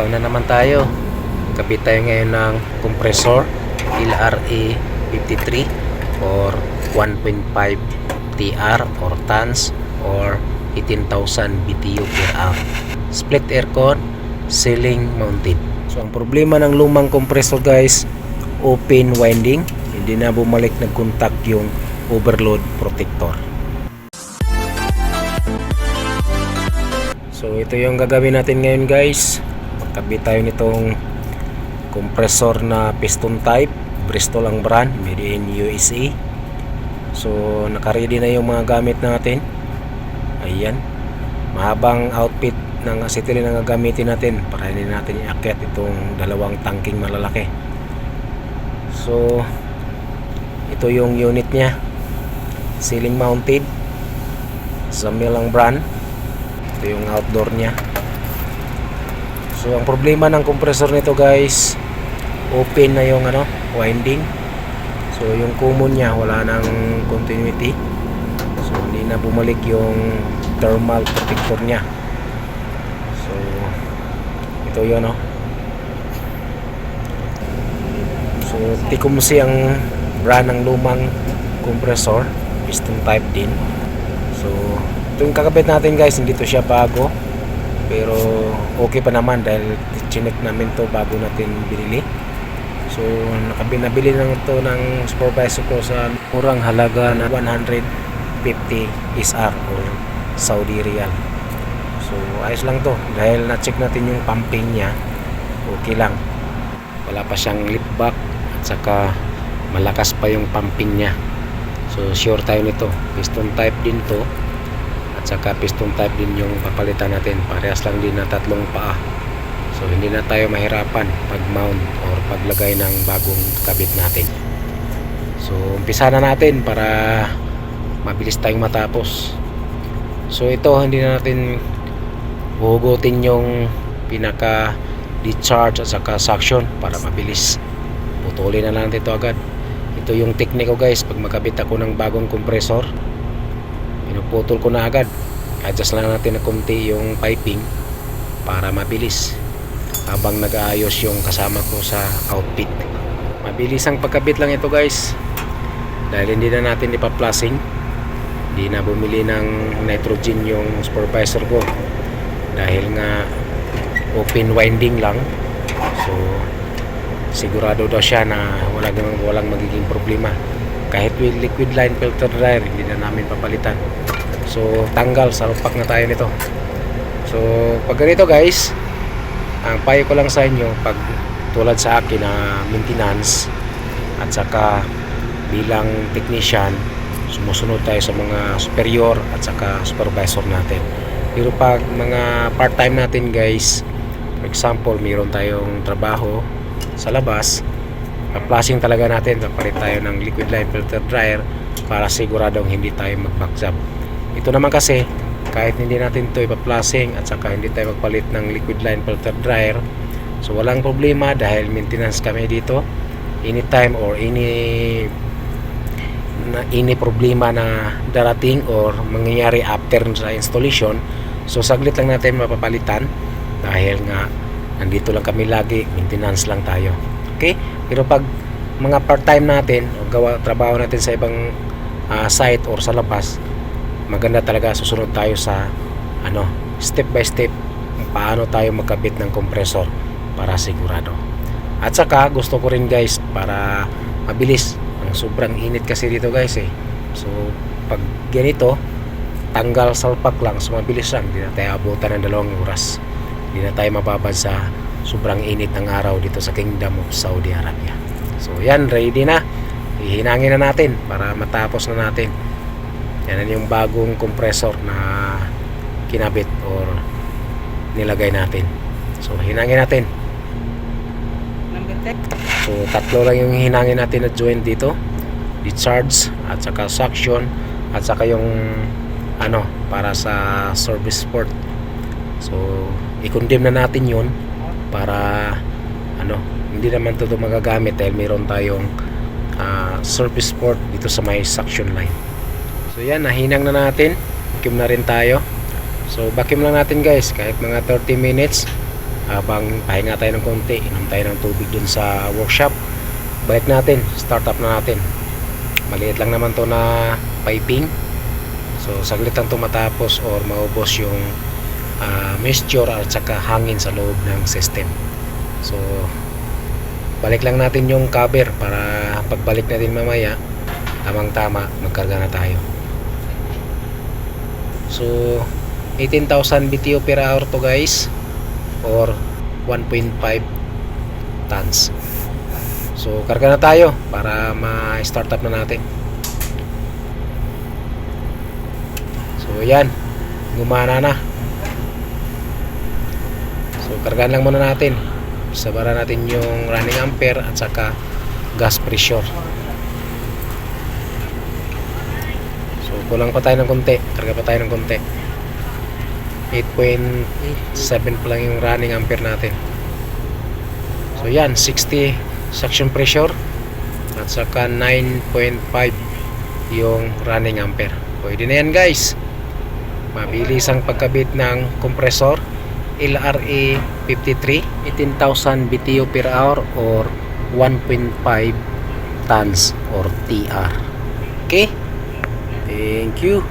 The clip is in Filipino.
Start na naman tayo. Kabit tayo ngayon ng compressor LRA 53 or 1.5 TR or tons or 18,000 BTU per hour. Split aircon, ceiling mounted. So ang problema ng lumang compressor guys, open winding, hindi na bumalik nag-contact yung overload protector. So ito yung gagawin natin ngayon guys. Magkabit tayo nitong compressor na piston type. Bristol ang brand, made in USA. So nakaready na yung mga gamit natin. Ayan. Mahabang outfit ng acetylene ang gagamitin natin para hindi natin iakyat itong dalawang tangking malalaki. So ito yung unit niya. Ceiling mounted. Zamil ang brand ito yung outdoor niya so ang problema ng compressor nito guys open na yung ano winding. So yung common niya wala nang continuity. So hindi na bumalik yung thermal protector niya. So ito yun no so Tecumseh ang brand ng lumang compressor. Piston type din. So ito yung kakabit natin guys, hindi to siya bago. Pero okay pa naman dahil chinek namin to bago natin binili. So nakabi nabili lang ito ng supervisor ko sa kurang halaga na 150 SR or Saudi Riyal. So ayos lang to dahil na-check natin yung pumping niya. Okay lang. Wala pa siyang lip back at saka malakas pa yung pumping niya. So sure tayo nito. Piston type din to at saka piston type din yung papalitan natin. Parehas lang din na tatlong paa. So hindi na tayo mahirapan pag mount or paglagay ng bagong kabit natin. So umpisa na natin para mabilis tayong matapos. So ito hindi na natin hugutin yung pinaka discharge at saka suction para mabilis. Putulin na lang dito agad. Ito yung tekniko guys pag magkabit ako ng bagong compressor pinuputol ko na agad. Adjust lang natin na konti yung piping para mabilis. Habang nag-aayos yung kasama ko sa outfit. Mabilis ang pagkabit lang ito guys. Dahil hindi na natin ipa-flushing hindi na bumili ng nitrogen yung supervisor ko. Dahil nga open winding lang. So sigurado daw siya na wala walang magiging problema. Kahit with liquid line filter dryer hindi namin papalitan. So tanggal salpak na tayo nito. So pag ganito guys ang payo ko lang sa inyo pag tulad sa akin na maintenance at saka bilang technician sumusunod tayo sa mga superior at saka supervisor natin. Pero pag mga part time natin guys for example mayroon tayong trabaho sa labas pa-flushing talaga natin papalit tayo ng liquid line filter dryer para siguradong hindi tayo mag-back job ito naman kasi kahit hindi natin ito ipa-flushing at saka hindi tayo magpalit ng liquid line filter dryer so walang problema dahil maintenance kami dito. Anytime or any na any problema na darating or mangyayari after sa installation so saglit lang natin mapapalitan dahil nga nandito lang kami lagi maintenance lang tayo. Okay? Pero pag mga part-time natin o gawa trabaho natin sa ibang uh, site or sa labas maganda talaga susunod tayo sa ano step by step paano tayo magkabit ng compressor para sigurado. At saka gusto ko rin guys para mabilis ang sobrang init kasi dito guys eh. So pag ganito tanggal salpak lang so mabilis lang. Hindi na tayo abutan ng dalawang oras. Hindi na tayo mababad sa sobrang init ng araw dito sa Kingdom of Saudi Arabia. So yan ready na ihinangin na natin para matapos na natin. Yan yung bagong compressor na kinabit or nilagay natin. So hinangin natin. So tatlo lang yung hinangin natin na joint dito. Discharge at saka suction at saka yung ano para sa service port. So i-condemn na natin yun para ano hindi naman ito magagamit dahil mayroon tayong uh, service port dito sa may suction line. So yan nahinang na natin. Vacuum na rin tayo. So vacuum lang natin guys. Kahit mga 30 minutes habang pahinga tayo ng konti inom tayo ng tubig dun sa workshop balik natin start up na natin. Maliit lang naman to na piping. So saglit lang to matapos or maubos yung ah, moisture at saka hangin sa loob ng system. So balik lang natin yung cover para pagbalik natin mamaya tamang tama magkarga na tayo. So 18,000 BTU per hour to guys or 1.5 tons. So karga na tayo para ma-start up na natin. So yan gumana na. So kargaan lang muna natin. Sabara natin yung running ampere at saka gas pressure. So kulang pa tayo ng konti. Karga pa tayo ng konti. 8.7 pa lang yung running ampere natin. So yan 60 suction pressure at saka 9.5 yung running ampere. Pwede na yan guys. Mabilis ang pagkabit ng kompresor LRA 53 18,000 BTU per hour or 1.5 tons or TR okay? Thank you